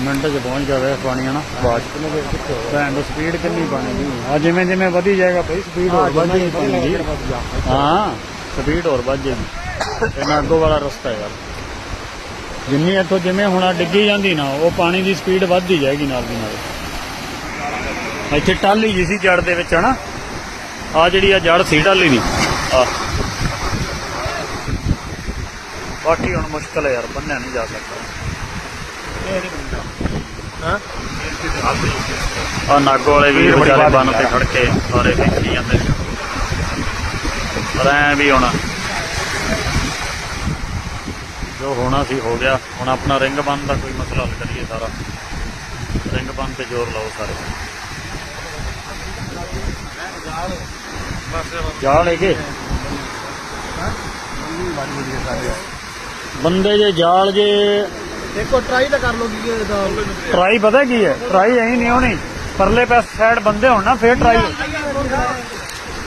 Minute 'ਚ ਪਹੁੰਚ ਜਾਵੇ ਪਾਣੀ ਹਨਾ? ਬਾਅਦ ਸਪੀਡ ਕਿੰਨੀ ਪਾਣੀ ਜਿਵੇਂ ਜਿਵੇਂ ਵਧੀ ਜਾਏਗਾ ਭਾਈ ਸਪੀਡ ਹੋਰ ਵੱਧ ਹਾਂ ਸਪੀਡ ਹੋਰ ਵੱਧ ਜਾਏਗੀ। ਇਹਨਾਂ ਅੱਗੋਂ ਵਾਲਾ ਰਸਤਾ ਹੈ ਯਾਰ। ਜਿੰਨੀ ਇੱਥੋਂ ਜਿਵੇਂ ਹੁਣ ਡਿੱਗੀ ਜਾਂਦੀ ਨਾ, ਉਹ ਪਾਣੀ ਦੀ ਸਪੀਡ ਵੱਧਦੀ ਜਾਏਗੀ ਨਾਲ ਦੀ ਨਾਲ। ਇੱਥੇ ਟਾਲੀ ਜੀ ਸੀ ਜੜ ਦੇ ਵਿੱਚ, ਹਨਾ? ਆ ਜਿਹੜੀ ਆ ਜੜ ਸੀ ਟਾਲੀ ਦੀ ਆ ਬਾਕੀ ਹੁਣ ਮੁਸ਼ਕਲ ਹੈ ਯਾਰ, ਬੰਨਿਆ ਨਹੀਂ ਜਾ ਸਕਦਾ। ਆ ਨਾਗੋ ਵਾਲੇ ਵੀਰ ਵਿਚਾਰੇ ਬੰਨ ਤੇ ਖੜ ਕੇ ਸਾਰੇ ਵੇਖੀ ਜਾਂਦੇ ਪਰ ਐ ਵੀ ਹੁਣ ਜੋ ਹੋਣਾ ਸੀ ਹੋ ਗਿਆ। ਹੁਣ ਆਪਣਾ ਰਿੰਗ ਬੰਨ ਦਾ ਕੋਈ ਮਸਲਾ ਹੱਲ ਕਰੀਏ ਸਾਰਾ। ਰਿੰਗ ਬੰਨ ਤੇ ਜ਼ੋਰ ਲਾਓ ਸਾਰੇ। ਜਾਲ ਲੈ ਕੇ ਬੰਦੇ ਜੇ ਜਾਲ ਜੇ ਦੇਖੋ ਟਰਾਈ ਤਾਂ ਕਰ ਲੋ ਕੀ ਟਰਾਈ ਪਤਾ ਕੀ ਹੈ? ਟਰਾਈ ਐਂ ਨਹੀਂ ਹੋਣੀ। ਪਰਲੇ ਪਾਸ ਸਾਈਡ ਬੰਦੇ ਹੋਣ ਨਾ ਫੇਰ ਟਰਾਈ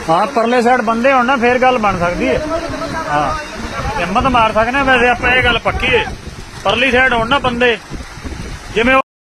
ਹਾਂ ਪਰਲੇ ਸਾਈਡ ਬੰਦੇ ਹੋਣ ਨਾ ਫੇਰ ਗੱਲ ਬਣ ਸਕਦੀ ਹੈ। ਹਾਂ। ਹਿੰਮਤ ਮਾਰ ਸਕਦੇ ਹਾਂ, ਵੈਸੇ ਆਪਾਂ ਇਹ ਗੱਲ ਪੱਕੀ ਹੈ ਪਰਲੀ ਸਾਈਡ ਹੋਣ ਨਾ ਬੰਦੇ। ਜਿਵੇਂ ਉਹ